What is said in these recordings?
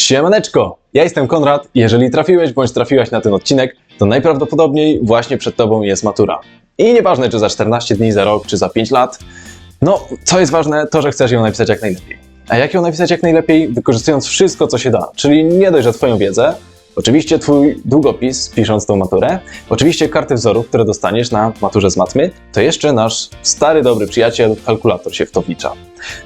Siemaneczko! Ja jestem Konrad i jeżeli trafiłeś bądź trafiłaś na ten odcinek, to najprawdopodobniej właśnie przed Tobą jest matura. I nieważne czy za 14 dni, za rok, czy za 5 lat, no co jest ważne, to że chcesz ją napisać jak najlepiej. A jak ją napisać jak najlepiej? Wykorzystując wszystko, co się da. Czyli nie dość, że Twoją wiedzę, oczywiście Twój długopis, pisząc tą maturę, oczywiście karty wzorów, które dostaniesz na maturze z matmy, to jeszcze nasz stary, dobry przyjaciel, kalkulator się w to wlicza.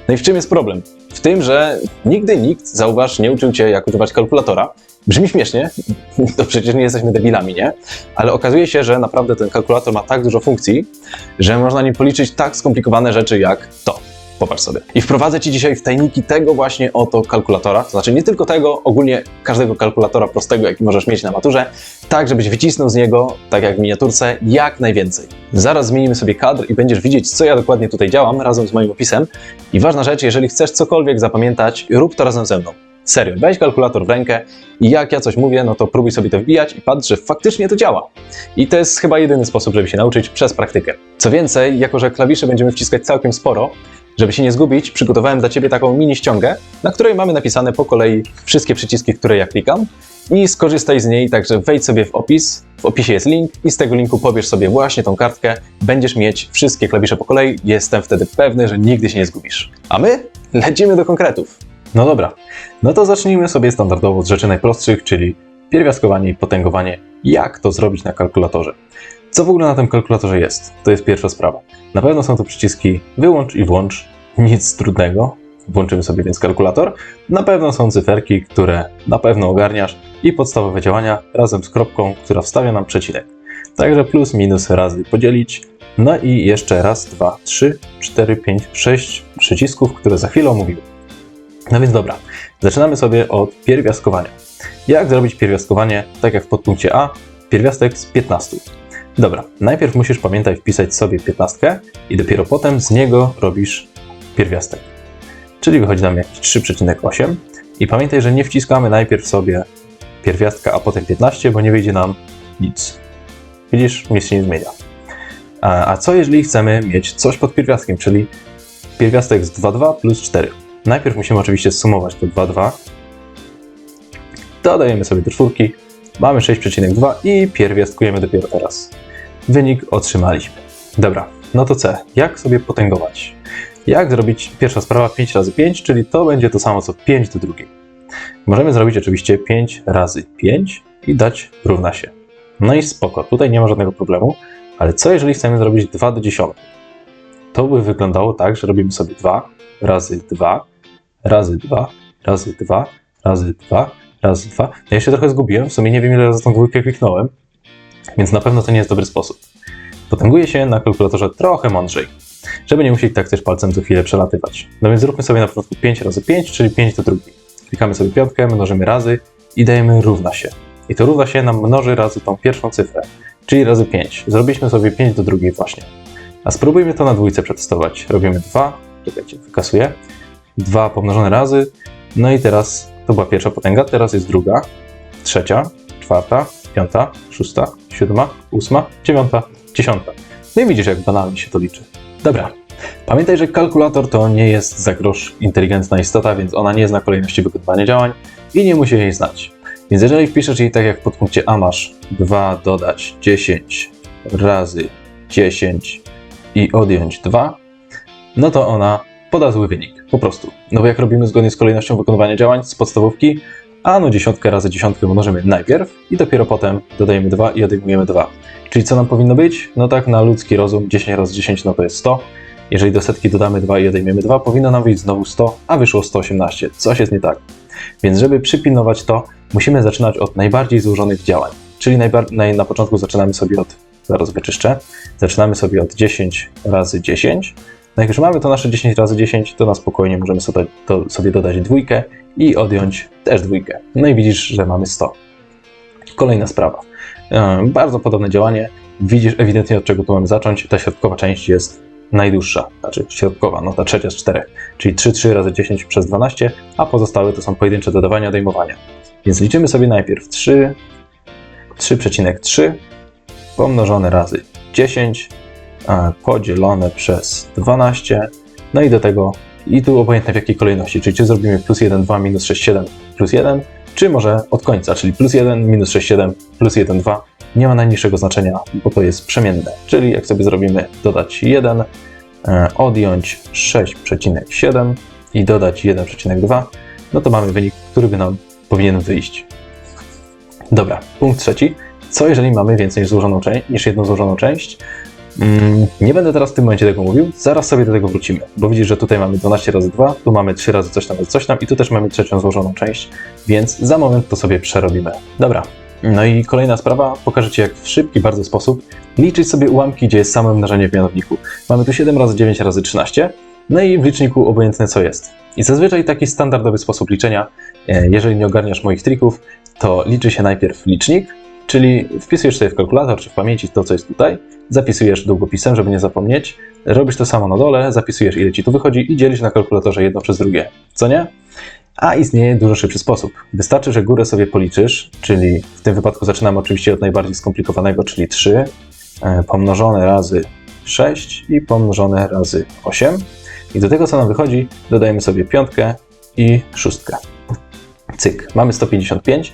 No i w czym jest problem? W tym, że nigdy nikt, zauważ, nie uczył Cię, jak używać kalkulatora. Brzmi śmiesznie, to przecież nie jesteśmy debilami, nie? Ale okazuje się, że naprawdę ten kalkulator ma tak dużo funkcji, że można nim policzyć tak skomplikowane rzeczy jak to. Popatrz sobie. I wprowadzę Ci dzisiaj w tajniki tego właśnie oto kalkulatora, to znaczy nie tylko tego, ogólnie każdego kalkulatora prostego, jaki możesz mieć na maturze, tak żebyś wycisnął z niego, tak jak w miniaturce, jak najwięcej. Zaraz zmienimy sobie kadr i będziesz widzieć, co ja dokładnie tutaj działam, razem z moim opisem. I ważna rzecz, jeżeli chcesz cokolwiek zapamiętać, rób to razem ze mną. Serio, weź kalkulator w rękę i jak ja coś mówię, no to próbuj sobie to wbijać i patrz, że faktycznie to działa. I to jest chyba jedyny sposób, żeby się nauczyć przez praktykę. Co więcej, jako że klawisze będziemy wciskać całkiem sporo, żeby się nie zgubić, przygotowałem dla Ciebie taką mini ściągę, na której mamy napisane po kolei wszystkie przyciski, które ja klikam i skorzystaj z niej, także wejdź sobie w opis, w opisie jest link i z tego linku pobierz sobie właśnie tą kartkę, będziesz mieć wszystkie klawisze po kolei, jestem wtedy pewny, że nigdy się nie zgubisz. A my lecimy do konkretów. No dobra, no to zacznijmy sobie standardowo od rzeczy najprostszych, czyli pierwiastkowanie i potęgowanie, jak to zrobić na kalkulatorze. Co w ogóle na tym kalkulatorze jest? To jest pierwsza sprawa. Na pewno są to przyciski wyłącz i włącz, nic trudnego. Włączymy sobie więc kalkulator. Na pewno są cyferki, które na pewno ogarniasz i podstawowe działania razem z kropką, która wstawia nam przecinek. Także plus, minus razy podzielić. No i jeszcze raz, dwa, trzy, cztery, pięć, sześć przycisków, które za chwilę omówimy. No więc dobra, zaczynamy sobie od pierwiastkowania. Jak zrobić pierwiastkowanie, tak jak w podpunkcie A, pierwiastek z 15. Dobra, najpierw musisz pamiętaj wpisać sobie 15 i dopiero potem z niego robisz pierwiastek. Czyli wychodzi nam jakiś 3,8 i pamiętaj, że nie wciskamy najpierw sobie pierwiastka, a potem 15, bo nie wyjdzie nam nic. Widzisz, nic się nie zmienia. A, a co jeżeli chcemy mieć coś pod pierwiastkiem, czyli pierwiastek z 2,2 plus 4? Najpierw musimy oczywiście sumować to 2,2. Dodajemy sobie do czwórki, mamy 6,2 i pierwiastkujemy dopiero teraz. Wynik otrzymaliśmy. Dobra, no to C. Jak sobie potęgować? Jak zrobić pierwsza sprawa 5 razy 5, czyli to będzie to samo co 5 do drugiej. Możemy zrobić oczywiście 5 razy 5 i dać równa się. No i spoko, tutaj nie ma żadnego problemu, ale co jeżeli chcemy zrobić 2 do 10? To by wyglądało tak, że robimy sobie 2 razy 2 razy 2 razy 2 razy 2 razy 2. Ja się trochę zgubiłem, w sumie nie wiem ile razy tą dwójkę kliknąłem, więc na pewno to nie jest dobry sposób. Potęguje się na kalkulatorze trochę mądrzej, żeby nie musieć tak też palcem co chwilę przelatywać. No więc zróbmy sobie na początku 5 razy 5, czyli 5 do drugiej. Klikamy sobie piątkę, mnożymy razy i dajemy równa się. I to równa się nam mnoży razy tą pierwszą cyfrę, czyli razy 5. Zrobiliśmy sobie 5 do drugiej właśnie. A spróbujmy to na dwójce przetestować. Robimy 2, czekajcie, wykasuję. 2 pomnożone razy, no i teraz to była pierwsza potęga, teraz jest druga, trzecia, czwarta, piąta, szósta, siódma, ósma, dziewiąta, dziesiąta. No i widzisz, jak banalnie się to liczy. Dobra. Pamiętaj, że kalkulator to nie jest za grosz inteligentna istota, więc ona nie zna kolejności wykonywania działań i nie musi jej znać. Więc jeżeli wpiszesz jej tak jak w podpunkcie A masz 2 dodać 10 razy 10 i odjąć 2, no to ona poda zły wynik. Po prostu. No bo jak robimy zgodnie z kolejnością wykonywania działań z podstawówki, a no dziesiątkę razy dziesiątkę mnożymy najpierw i dopiero potem dodajemy 2 i odejmujemy 2. Czyli co nam powinno być? No tak na ludzki rozum 10 razy 10 no to jest 100. Jeżeli do setki dodamy 2 i odejmiemy 2, powinno nam wyjść znowu 100, a wyszło 118. Coś jest nie tak. Więc żeby przypilnować to, musimy zaczynać od najbardziej złożonych działań. Czyli naj- na początku zaczynamy sobie od, zaraz wyczyszczę, zaczynamy sobie od 10 razy 10. No jak już mamy to nasze 10 razy 10, to na spokojnie możemy sobie, to, sobie dodać dwójkę i odjąć też dwójkę. No i widzisz, że mamy 100. Kolejna sprawa. E, Bardzo podobne działanie. Widzisz ewidentnie od czego tu mamy zacząć. Ta środkowa część jest najdłuższa, znaczy środkowa, no ta trzecia z czterech, czyli 3, 3 razy 10 przez 12, a pozostałe to są pojedyncze dodawania, odejmowania. Więc liczymy sobie najpierw 3, 3,3 pomnożone razy 10 e, podzielone przez 12, no i do tego i tu obojętne w jakiej kolejności, czyli czy zrobimy plus 1, 2, minus 6, 7, plus 1, czy może od końca, czyli plus 1, minus 6, 7, plus 1, 2, nie ma najniższego znaczenia, bo to jest przemienne, czyli jak sobie zrobimy dodać 1, e, odjąć 6,7 i dodać 1,2, no to mamy wynik, który by nam powinien wyjść. Dobra, punkt trzeci. Co jeżeli mamy więcej niż, złożoną niż jedną złożoną część? Mm, nie będę teraz w tym momencie tego mówił, zaraz sobie do tego wrócimy, bo widzisz, że tutaj mamy 12 razy 2, tu mamy 3 razy coś tam, coś tam i tu też mamy trzecią złożoną część, więc za moment to sobie przerobimy. Dobra, no i kolejna sprawa, pokażę Ci jak w szybki bardzo sposób liczyć sobie ułamki, gdzie jest same mnożenie w mianowniku. Mamy tu 7 razy 9 razy 13, no i w liczniku obojętne co jest. I zazwyczaj taki standardowy sposób liczenia, e, jeżeli nie ogarniasz moich trików, to liczy się najpierw licznik, czyli wpisujesz sobie w kalkulator czy w pamięci to, co jest tutaj, zapisujesz długopisem, żeby nie zapomnieć, robisz to samo na dole, zapisujesz ile ci tu wychodzi i dzielisz na kalkulatorze jedno przez drugie. Co nie? A istnieje dużo szybszy sposób. Wystarczy, że górę sobie policzysz, czyli w tym wypadku zaczynamy oczywiście od najbardziej skomplikowanego, czyli 3 e, pomnożone razy 6 i pomnożone razy 8. I do tego, co nam wychodzi, dodajemy sobie piątkę i szóstkę. Cyk, mamy 155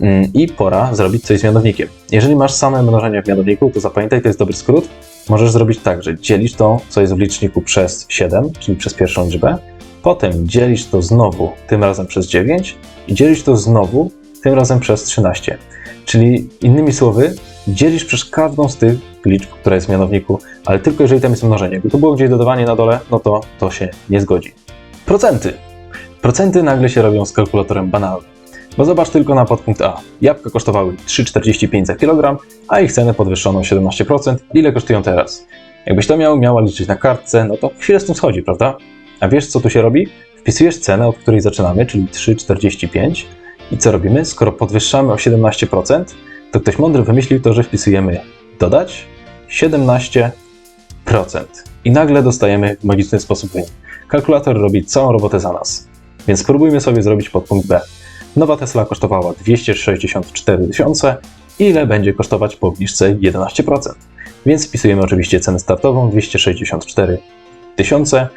mm, i pora zrobić coś z mianownikiem. Jeżeli masz same mnożenia w mianowniku, to zapamiętaj, to jest dobry skrót. Możesz zrobić tak, że dzielisz to, co jest w liczniku przez 7, czyli przez pierwszą liczbę, potem dzielisz to znowu, tym razem przez 9 i dzielisz to znowu, tym razem przez 13. Czyli innymi słowy, dzielisz przez każdą z tych liczb, która jest w mianowniku, ale tylko jeżeli tam jest mnożenie. Gdyby to było gdzieś dodawanie na dole, no to to się nie zgodzi. Procenty. Procenty nagle się robią z kalkulatorem banalnym. Bo zobacz tylko na podpunkt A. Jabłka kosztowały 3,45 za kilogram, a ich cenę podwyższono o 17%. Ile kosztują teraz? Jakbyś to miał, miała liczyć na kartce, no to chwilę z tym schodzi, prawda? A wiesz, co tu się robi? Wpisujesz cenę, od której zaczynamy, czyli 3,45 i co robimy? Skoro podwyższamy o 17%, to ktoś mądry wymyślił to, że wpisujemy dodać 17% i nagle dostajemy w magiczny sposób wynik. Kalkulator robi całą robotę za nas. Więc spróbujmy sobie zrobić podpunkt B. Nowa Tesla kosztowała 264 tysiące. Ile będzie kosztować po obniżce 11%? Więc wpisujemy oczywiście cenę startową 264 tysiące.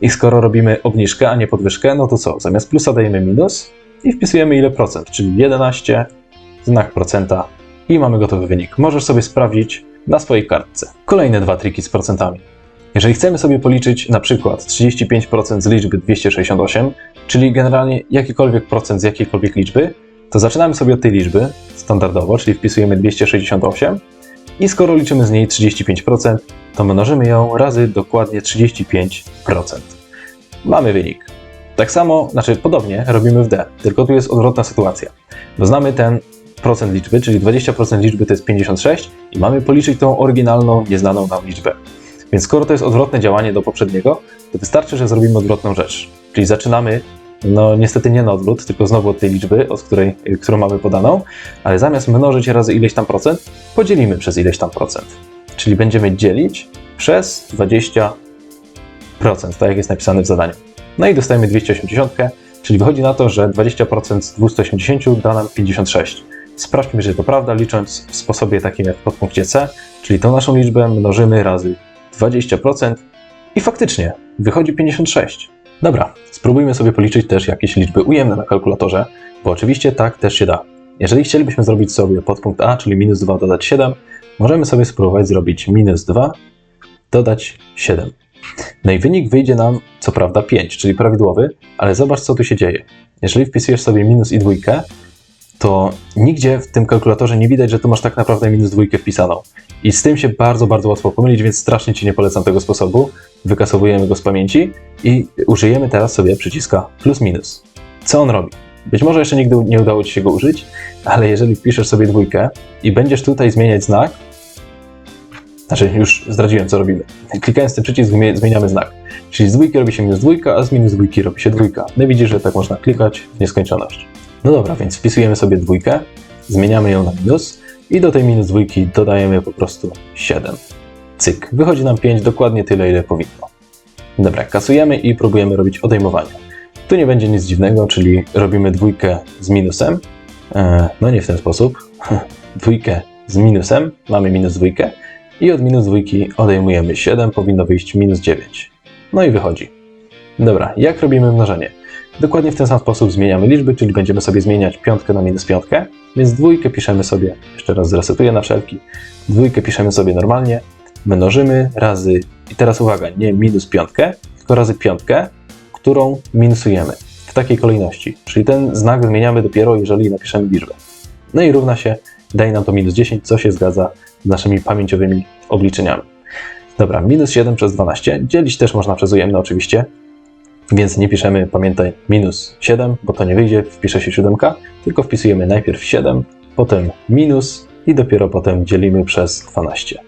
I skoro robimy obniżkę, a nie podwyżkę, no to co? Zamiast plusa dajemy minus i wpisujemy ile procent, czyli 11, znak procenta i mamy gotowy wynik. Możesz sobie sprawdzić na swojej kartce. Kolejne dwa triki z procentami. Jeżeli chcemy sobie policzyć na przykład 35% z liczby 268, czyli generalnie jakikolwiek procent z jakiejkolwiek liczby, to zaczynamy sobie od tej liczby standardowo, czyli wpisujemy 268 i skoro liczymy z niej 35%, to mnożymy ją razy dokładnie 35%. Mamy wynik. Tak samo, znaczy podobnie robimy w D, tylko tu jest odwrotna sytuacja. Bo znamy ten procent liczby, czyli 20% liczby to jest 56 i mamy policzyć tą oryginalną, nieznaną nam liczbę. Więc skoro to jest odwrotne działanie do poprzedniego, to wystarczy, że zrobimy odwrotną rzecz. Czyli zaczynamy, no niestety nie na odwrót, tylko znowu od tej liczby, od której, którą mamy podaną, ale zamiast mnożyć razy ileś tam procent, podzielimy przez ileś tam procent. Czyli będziemy dzielić przez 20%, tak jak jest napisane w zadaniu. No i dostajemy 280, czyli wychodzi na to, że 20% z 280 da nam 56. Sprawdźmy, że to prawda, licząc w sposobie takim jak w podpunkcie C, czyli tą naszą liczbę mnożymy razy 20% i faktycznie wychodzi 56. Dobra, spróbujmy sobie policzyć też jakieś liczby ujemne na kalkulatorze, bo oczywiście tak też się da. Jeżeli chcielibyśmy zrobić sobie podpunkt A, czyli minus 2 dodać 7, możemy sobie spróbować zrobić minus 2 dodać 7. No i wynik wyjdzie nam co prawda 5, czyli prawidłowy, ale zobacz co tu się dzieje. Jeżeli wpisujesz sobie minus i dwójkę, to nigdzie w tym kalkulatorze nie widać, że tu masz tak naprawdę minus dwójkę wpisaną. I z tym się bardzo, bardzo łatwo pomylić, więc strasznie Ci nie polecam tego sposobu. Wykasowujemy go z pamięci i użyjemy teraz sobie przyciska plus minus. Co on robi? Być może jeszcze nigdy nie udało Ci się go użyć, ale jeżeli wpiszesz sobie dwójkę i będziesz tutaj zmieniać znak, znaczy już zdradziłem co robimy. Klikając ten przycisk zmieniamy znak. Czyli z dwójki robi się minus dwójka, a z minus dwójki robi się dwójka. No widzisz, że tak można klikać w nieskończoność. No dobra, więc wpisujemy sobie dwójkę, zmieniamy ją na minus i do tej minus dwójki dodajemy po prostu 7. Cyk, wychodzi nam 5, dokładnie tyle, ile powinno. Dobra, kasujemy i próbujemy robić odejmowanie. Tu nie będzie nic dziwnego, czyli robimy dwójkę z minusem. Eee, no nie w ten sposób. dwójkę z minusem, mamy minus dwójkę i od minus dwójki odejmujemy 7, powinno wyjść minus 9. No i wychodzi. Dobra, jak robimy mnożenie? Dokładnie w ten sam sposób zmieniamy liczby, czyli będziemy sobie zmieniać piątkę na minus piątkę, więc dwójkę piszemy sobie, jeszcze raz zresetuję na wszelki, dwójkę piszemy sobie normalnie, mnożymy razy, i teraz uwaga, nie minus piątkę, tylko razy piątkę, którą minusujemy w takiej kolejności, czyli ten znak zmieniamy dopiero, jeżeli napiszemy liczbę. No i równa się, daje nam to minus 10, co się zgadza z naszymi pamięciowymi obliczeniami. Dobra, minus 7 przez 12, dzielić też można przez ujemne oczywiście, więc nie piszemy, pamiętaj, minus 7, bo to nie wyjdzie, wpisze się 7, tylko wpisujemy najpierw 7, potem minus i dopiero potem dzielimy przez 12.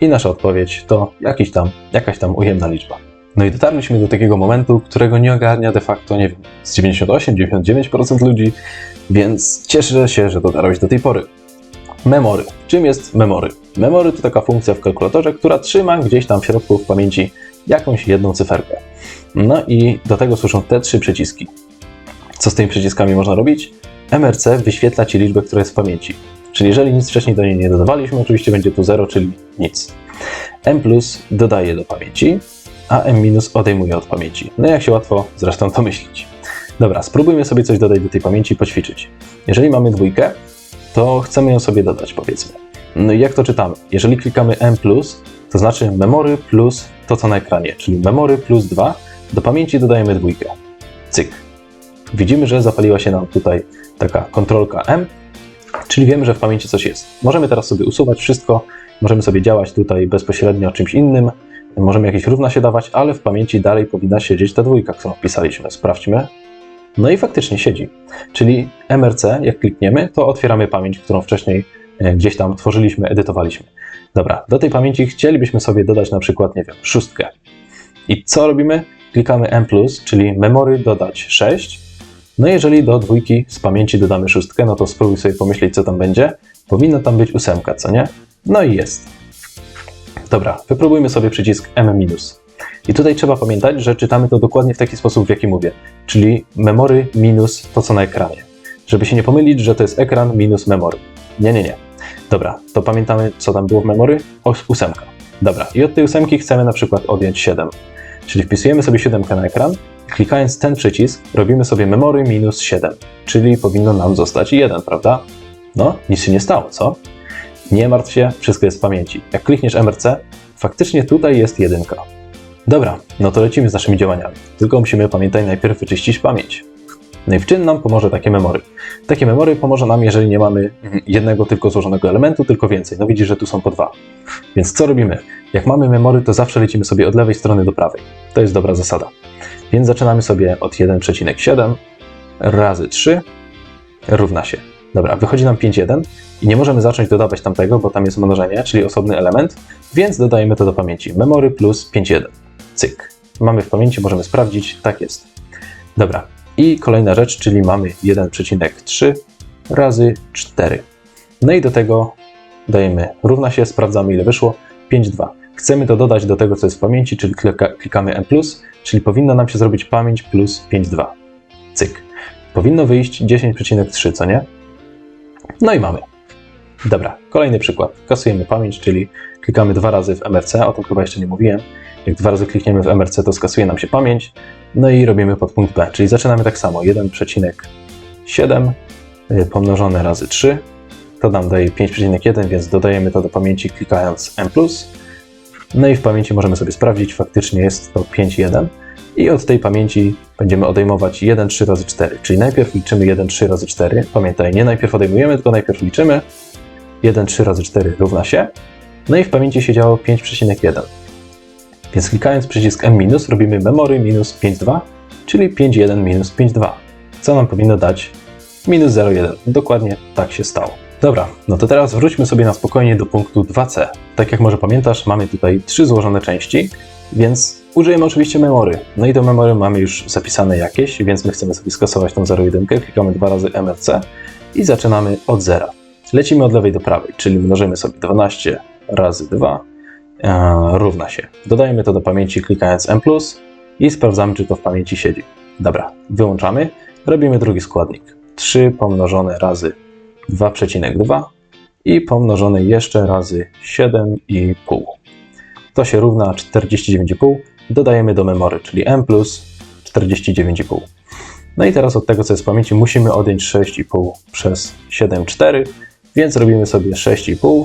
I nasza odpowiedź to jakiś tam, jakaś tam ujemna liczba. No i dotarliśmy do takiego momentu, którego nie ogarnia de facto, nie wiem, z 98-99% ludzi, więc cieszę się, że dotarłeś do tej pory. Memory. Czym jest memory? Memory to taka funkcja w kalkulatorze, która trzyma gdzieś tam w środku w pamięci jakąś jedną cyferkę. No i do tego służą te trzy przyciski. Co z tymi przyciskami można robić? MRC wyświetla Ci liczbę, która jest w pamięci. Czyli jeżeli nic wcześniej do niej nie dodawaliśmy, oczywiście będzie tu 0, czyli nic. M plus dodaje do pamięci, a M minus odejmuje od pamięci. No jak się łatwo zresztą domyślić. Dobra, spróbujmy sobie coś dodać do tej pamięci i poćwiczyć. Jeżeli mamy dwójkę, to chcemy ją sobie dodać, powiedzmy. No i jak to czytamy? Jeżeli klikamy M+, to znaczy memory plus to, co na ekranie, czyli memory plus 2, do pamięci dodajemy dwójkę. Cyk. Widzimy, że zapaliła się nam tutaj taka kontrolka M, czyli wiemy, że w pamięci coś jest. Możemy teraz sobie usuwać wszystko, możemy sobie działać tutaj bezpośrednio czymś innym, możemy jakieś równa się dawać, ale w pamięci dalej powinna siedzieć ta dwójka, którą wpisaliśmy. Sprawdźmy. No i faktycznie siedzi. Czyli MRC, jak klikniemy, to otwieramy pamięć, którą wcześniej e, gdzieś tam tworzyliśmy, edytowaliśmy. Dobra, do tej pamięci chcielibyśmy sobie dodać na przykład, nie wiem, szóstkę. I co robimy? Klikamy M+, czyli memory dodać 6. No jeżeli do dwójki z pamięci dodamy szóstkę, no to spróbuj sobie pomyśleć, co tam będzie. Powinno tam być ósemka, co nie? No i jest. Dobra, wypróbujmy sobie przycisk M-. I tutaj trzeba pamiętać, że czytamy to dokładnie w taki sposób, w jaki mówię, czyli memory minus to, co na ekranie. Żeby się nie pomylić, że to jest ekran minus memory. Nie, nie, nie. Dobra, to pamiętamy, co tam było w memory? O, ósemka. Dobra, i od tej ósemki chcemy na przykład odjąć 7. Czyli wpisujemy sobie 7 na ekran, klikając ten przycisk robimy sobie memory minus 7, czyli powinno nam zostać 1, prawda? No, nic się nie stało, co? Nie martw się, wszystko jest w pamięci. Jak klikniesz MRC, faktycznie tutaj jest jedynka. Dobra, no to lecimy z naszymi działaniami. Tylko musimy, pamiętaj, najpierw wyczyścić pamięć. No w czym nam pomoże takie memory? Takie memory pomoże nam, jeżeli nie mamy jednego tylko złożonego elementu, tylko więcej. No widzisz, że tu są po dwa. Więc co robimy? Jak mamy memory, to zawsze lecimy sobie od lewej strony do prawej. To jest dobra zasada. Więc zaczynamy sobie od 1,7 razy 3 równa się. Dobra, wychodzi nam 5,1 i nie możemy zacząć dodawać tamtego, bo tam jest mnożenie, czyli osobny element, więc dodajemy to do pamięci. Memory plus 5,1. Cyk. Mamy w pamięci, możemy sprawdzić, tak jest. Dobra, i kolejna rzecz, czyli mamy 1,3 razy 4. No i do tego dajemy równa się, sprawdzamy ile wyszło, 5,2. Chcemy to dodać do tego, co jest w pamięci, czyli klika, klikamy M+, czyli powinno nam się zrobić pamięć plus 5,2. Cyk. Powinno wyjść 10,3, co nie? No i mamy. Dobra, kolejny przykład. Kasujemy pamięć, czyli klikamy dwa razy w MRC, o tym chyba jeszcze nie mówiłem. Jak dwa razy klikniemy w MRC, to skasuje nam się pamięć. No i robimy podpunkt B, czyli zaczynamy tak samo. 1,7 y, pomnożone razy 3, to nam daje 5,1, więc dodajemy to do pamięci klikając M+. No i w pamięci możemy sobie sprawdzić, faktycznie jest to 5,1 i od tej pamięci będziemy odejmować 1, 3 razy 4, czyli najpierw liczymy 1, 3 razy 4. Pamiętaj, nie najpierw odejmujemy, tylko najpierw liczymy. 1, 3 razy 4 równa się. No i w pamięci siedziało 5,1. Więc klikając przycisk M- robimy memory minus 5,2, czyli 5,1 minus 5,2, co nam powinno dać minus 0,1. Dokładnie tak się stało. Dobra, no to teraz wróćmy sobie na spokojnie do punktu 2c. Tak jak może pamiętasz, mamy tutaj trzy złożone części, więc użyjemy oczywiście memory. No i do memory mamy już zapisane jakieś, więc my chcemy sobie skasować tą 0,1, klikamy dwa razy MRC i zaczynamy od zera. Lecimy od lewej do prawej, czyli mnożymy sobie 12 razy 2 e, równa się. Dodajemy to do pamięci klikając M+, i sprawdzamy, czy to w pamięci siedzi. Dobra, wyłączamy, robimy drugi składnik. 3 pomnożone razy 2,2 i pomnożone jeszcze razy 7,5. To się równa 49,5. dodajemy do memory, czyli m plus 49,5. No i teraz od tego, co jest w pamięci, musimy odjąć 6,5 przez 7,4, więc robimy sobie 6,5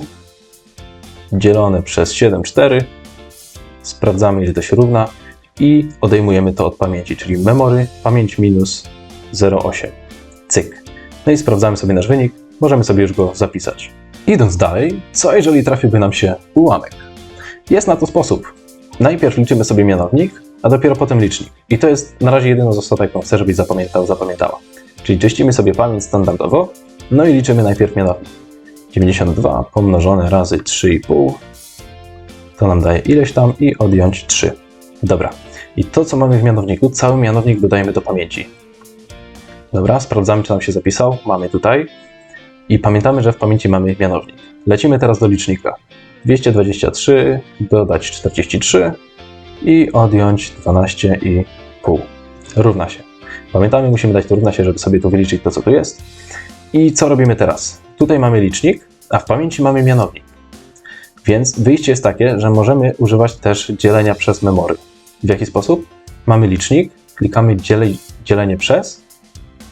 dzielone przez 7,4. Sprawdzamy, ile to się równa i odejmujemy to od pamięci, czyli memory, pamięć minus 0,8. Cyk. No i sprawdzamy sobie nasz wynik, możemy sobie już go zapisać. Idąc dalej, co jeżeli trafiłby nam się ułamek? Jest na to sposób. Najpierw liczymy sobie mianownik, a dopiero potem licznik. I to jest na razie jedyna zasada, jaką chcę, żebyś zapamiętał, zapamiętała. Czyli czyścimy sobie pamięć standardowo, no i liczymy najpierw mianownik. 92 pomnożone razy 3,5 to nam daje ileś tam i odjąć 3. Dobra. I to, co mamy w mianowniku, cały mianownik dodajemy do pamięci. Dobra, sprawdzamy, czy nam się zapisał. Mamy tutaj. I pamiętamy, że w pamięci mamy mianownik. Lecimy teraz do licznika. 223, dodać 43 i odjąć 12,5. Równa się. Pamiętamy, musimy dać to równa się, żeby sobie tu wyliczyć to, co tu jest. I co robimy teraz? Tutaj mamy licznik, a w pamięci mamy mianownik. Więc wyjście jest takie, że możemy używać też dzielenia przez memory. W jaki sposób? Mamy licznik, klikamy dzielej, dzielenie przez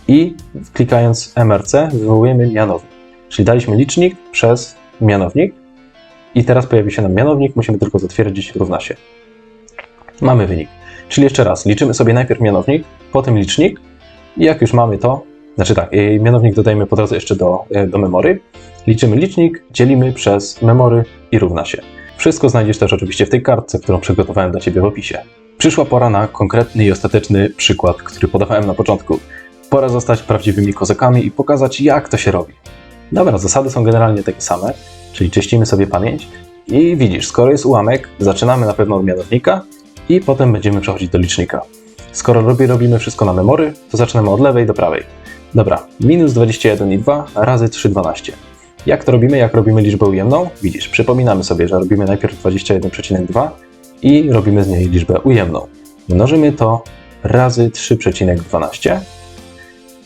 i klikając MRC wywołujemy mianownik. Czyli daliśmy licznik przez mianownik i teraz pojawi się nam mianownik, musimy tylko zatwierdzić równa się. Mamy wynik. Czyli jeszcze raz, liczymy sobie najpierw mianownik, potem licznik i jak już mamy to, znaczy tak, mianownik dodajemy po drodze jeszcze do, y, do memory, liczymy licznik, dzielimy przez memory i równa się. Wszystko znajdziesz też oczywiście w tej kartce, którą przygotowałem dla Ciebie w opisie. Przyszła pora na konkretny i ostateczny przykład, który podawałem na początku. Pora zostać prawdziwymi kozakami i pokazać, jak to się robi. Dobra, zasady są generalnie takie same, czyli czyścimy sobie pamięć i widzisz, skoro jest ułamek, zaczynamy na pewno od mianownika i potem będziemy przechodzić do licznika. Skoro robi, robimy wszystko na memory, to zaczynamy od lewej do prawej. Dobra, minus 21,2 razy 3,12. Jak to robimy? Jak robimy liczbę ujemną? Widzisz, przypominamy sobie, że robimy najpierw 21,2 i robimy z niej liczbę ujemną. Mnożymy to razy 3,12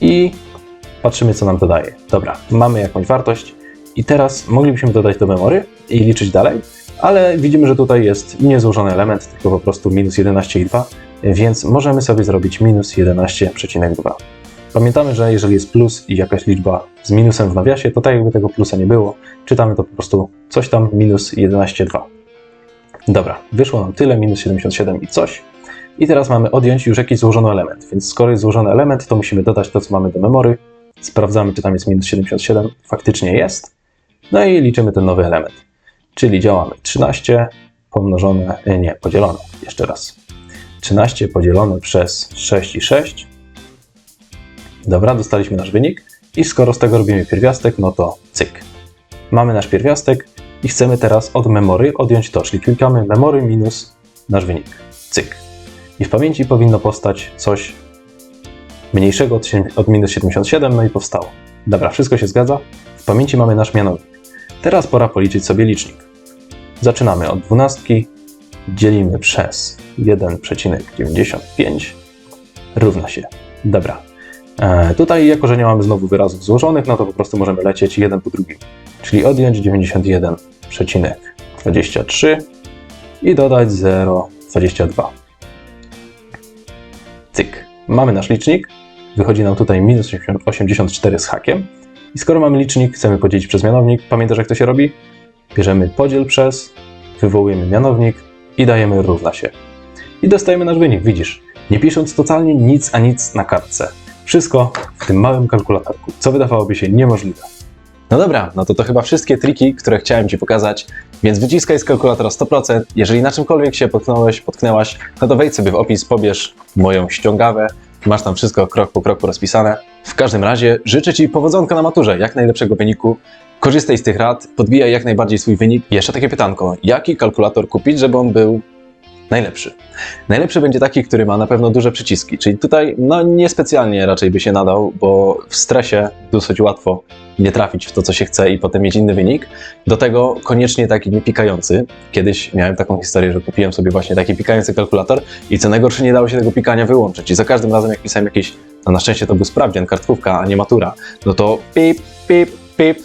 i patrzymy, co nam to daje. Dobra, mamy jakąś wartość i teraz moglibyśmy dodać do memory i liczyć dalej, ale widzimy, że tutaj jest niezłożony element, tylko po prostu minus 11,2, więc możemy sobie zrobić minus 11,2. Pamiętamy, że jeżeli jest plus i jakaś liczba z minusem w nawiasie, to tak jakby tego plusa nie było, czytamy to po prostu coś tam minus 11,2. Dobra, wyszło nam tyle, minus 77 i coś. I teraz mamy odjąć już jakiś złożony element, więc skoro jest złożony element, to musimy dodać to, co mamy do memory. Sprawdzamy, czy tam jest minus 77, faktycznie jest. No i liczymy ten nowy element. Czyli działamy 13 pomnożone, nie, podzielone, jeszcze raz. 13 podzielone przez 6 i 6. Dobra, dostaliśmy nasz wynik. I skoro z tego robimy pierwiastek, no to cyk. Mamy nasz pierwiastek i chcemy teraz od memory odjąć to, czyli klikamy memory minus nasz wynik. Cyk. I w pamięci powinno powstać coś mniejszego od, od minus 77, no i powstało. Dobra, wszystko się zgadza. W pamięci mamy nasz mianownik. Teraz pora policzyć sobie licznik. Zaczynamy od dwunastki, dzielimy przez 1,95 równa się. Dobra. E, tutaj, jako że nie mamy znowu wyrazów złożonych, no to po prostu możemy lecieć jeden po drugim. Czyli odjąć 91,23 i dodać 0,22. Cyk. Mamy nasz licznik. Wychodzi nam tutaj minus 84 z hakiem. I skoro mamy licznik, chcemy podzielić przez mianownik. Pamiętasz, jak to się robi? Bierzemy podziel przez, wywołujemy mianownik i dajemy równa się. I dostajemy nasz wynik, widzisz. Nie pisząc totalnie nic a nic na kartce. Wszystko w tym małym kalkulatorku, co wydawałoby się niemożliwe. No dobra, no to to chyba wszystkie triki, które chciałem Ci pokazać, więc wyciskaj z kalkulatora 100%. Jeżeli na czymkolwiek się potknąłeś, potknęłaś, no to wejdź sobie w opis, pobierz moją ściągawę, masz tam wszystko krok po kroku rozpisane. W każdym razie życzę Ci powodzonka na maturze, jak najlepszego wyniku. Korzystaj z tych rad, podbijaj jak najbardziej swój wynik. Jeszcze takie pytanko, jaki kalkulator kupić, żeby on był najlepszy? Najlepszy będzie taki, który ma na pewno duże przyciski, czyli tutaj no niespecjalnie raczej by się nadał, bo w stresie dosyć łatwo nie trafić w to, co się chce i potem mieć inny wynik. Do tego koniecznie taki niepikający. Kiedyś miałem taką historię, że kupiłem sobie właśnie taki pikający kalkulator i co najgorsze nie dało się tego pikania wyłączyć. I za każdym razem jak pisałem jakiś, no na szczęście to był sprawdzian, kartkówka, a nie matura, no to pip, pip, pip,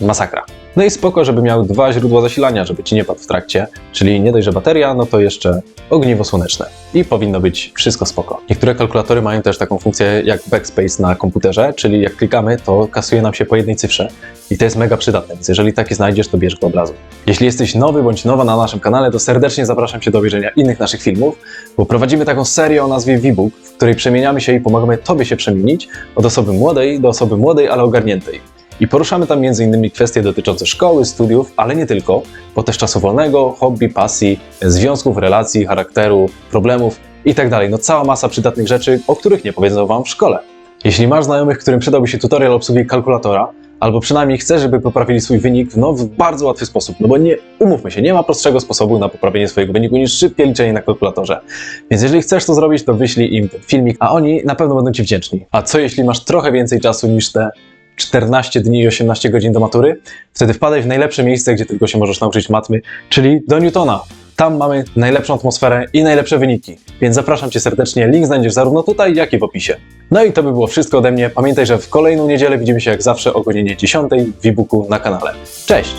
masakra. No i spoko, żeby miał dwa źródła zasilania, żeby ci nie padł w trakcie, czyli nie dość, że bateria, no to jeszcze ogniwo słoneczne. I powinno być wszystko spoko. Niektóre kalkulatory mają też taką funkcję jak backspace na komputerze, czyli jak klikamy, to kasuje nam się po jednej cyfrze. I to jest mega przydatne, więc jeżeli taki znajdziesz, to bierz go od razu. Jeśli jesteś nowy bądź nowa na naszym kanale, to serdecznie zapraszam Cię do obejrzenia innych naszych filmów, bo prowadzimy taką serię o nazwie VBook, w której przemieniamy się i pomagamy Tobie się przemienić od osoby młodej do osoby młodej, ale ogarniętej. I poruszamy tam m.in. kwestie dotyczące szkoły, studiów, ale nie tylko, bo też czasu wolnego, hobby, pasji, związków, relacji, charakteru, problemów itd. No cała masa przydatnych rzeczy, o których nie powiedzą Wam w szkole. Jeśli masz znajomych, którym przydałby się tutorial obsługi kalkulatora, albo przynajmniej chcesz, żeby poprawili swój wynik no, w bardzo łatwy sposób, no bo nie, umówmy się, nie ma prostszego sposobu na poprawienie swojego wyniku niż szybkie liczenie na kalkulatorze. Więc jeżeli chcesz to zrobić, to wyślij im filmik, a oni na pewno będą Ci wdzięczni. A co jeśli masz trochę więcej czasu niż te 14 dni i 18 godzin do matury? Wtedy wpadaj w najlepsze miejsce, gdzie tylko się możesz nauczyć matmy, czyli do Newtona. Tam mamy najlepszą atmosferę i najlepsze wyniki, więc zapraszam Cię serdecznie. Link znajdziesz zarówno tutaj, jak i w opisie. No i to by było wszystko ode mnie. Pamiętaj, że w kolejną niedzielę widzimy się jak zawsze o godzinie 10 w e-booku na kanale. Cześć!